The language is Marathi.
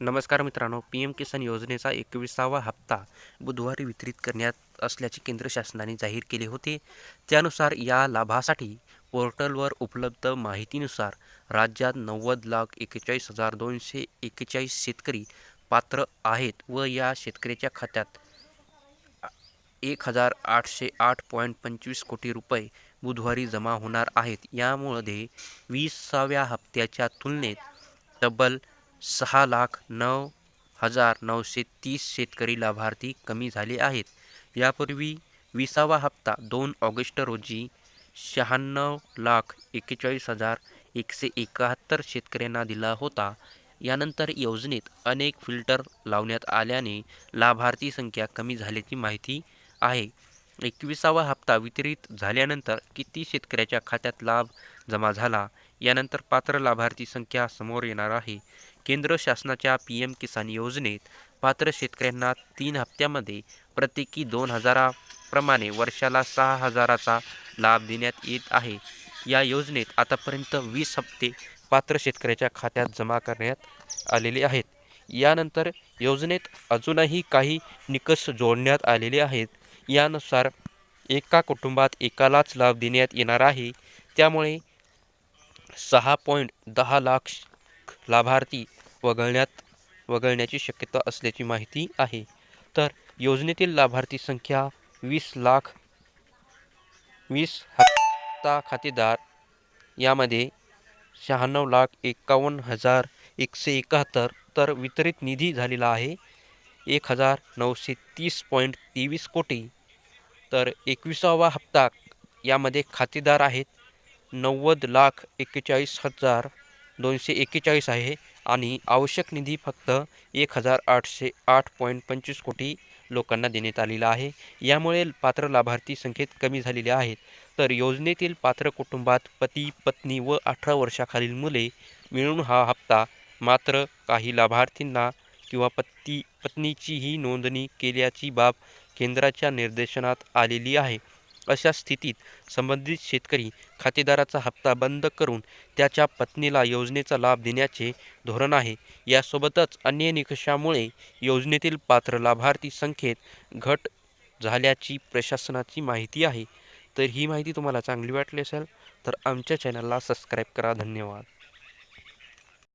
नमस्कार मित्रांनो पी एम किसान योजनेचा एकविसावा हप्ता बुधवारी वितरित करण्यात असल्याचे केंद्र शासनाने जाहीर केले होते. त्यानुसार या लाभासाठी पोर्टलवर उपलब्ध माहितीनुसार राज्यात नव्वद लाख एक्केचाळीस हजार दोनशे एक्केचाळीस शेतकरी पात्र आहेत व या शेतकऱ्याच्या खात्यात एक हजार आठशे आठ पॉईंट पंचवीस कोटी रुपये बुधवारी जमा होणार आहेत. यामुळे विसाव्या हप्त्याच्या तुलनेत तब्बल सहा लाख नऊ हजार नऊशे तीस शेतकरी लाभार्थी कमी झाले आहेत. यापूर्वी विसावा हप्ता दोन ऑगस्ट रोजी शहाण्णव लाख एक्केचाळीस हजार एकशे एकाहत्तर शेतकऱ्यांना दिला होता. यानंतर योजनेत अनेक फिल्टर लावण्यात आल्याने लाभार्थी संख्या कमी झाल्याची माहिती आहे. एकविसावा हप्ता वितरित झाल्यानंतर किती शेतकऱ्याच्या खात्यात लाभ जमा झाला? यानंतर पात्र लाभार्थी संख्या समोर येणार आहे. केंद्र शासनाच्या पी एम किसान योजनेत पात्र शेतकऱ्यांना तीन हप्त्यामध्ये प्रत्येकी दोन हजाराप्रमाणे वर्षाला सहा हजाराचा लाभ देण्यात येत आहे. या योजनेत आतापर्यंत वीस हप्ते पात्र शेतकऱ्याच्या खात्यात जमा करण्यात आलेले आहेत. यानंतर योजनेत अजूनही काही निकष जोडण्यात आलेले आहेत. यानुसार एका कुटुंबात एकालाच लाभ देण्यात येणार आहे. त्यामुळे सहा पॉईंट दहा लाख लाभार्थी वगळण्यात वगळण्याची शक्यता असल्याची माहिती आहे. तर योजनेतील लाभार्थी संख्या वीस लाख वीस हप्ता खातेदार यामध्ये शहाण्णव लाख एकावन्न हजार एकशे एकाहत्तर तर वितरित निधी झालेला आहे. एक हजार नऊशे तीस पॉईंट तेवीस कोटी तर एकविसावा हप्ता यामध्ये खातेदार आहेत. नव्वद लाख एक्केचाळीस हजार दोनशे एक्केचाळीस आहे आणि आवश्यक निधी फक्त एक हजार आठशे आठ पॉईंट पंचवीस कोटी लोकांना देण्यात आलेला आहे. यामुळे पात्र लाभार्थी संख्येत कमी झालेले आहेत. तर योजनेतील पात्र कुटुंबात पती पत्नी व अठरा वर्षाखालील मुले मिळून हा हप्ता मात्र काही लाभार्थींना किंवा पती पत्नीचीही नोंदणी केल्याची बाब केंद्राच्या निर्देशनात आलेली आहे. अशा स्थितीत संबंधित शेतकरी खातेदाराचा हप्ता बंद करून त्याच्या पत्नीला योजनेचा लाभ देण्याचे धोरण आहे. यासोबतच अन्य निकषामुळे योजनेतील पात्र लाभार्थी संख्येत घट झाल्याची प्रशासनाची माहिती आहे. तर ही माहिती तुम्हाला चांगली वाटली असेल तर आमच्या चॅनलला सबस्क्राईब करा. धन्यवाद.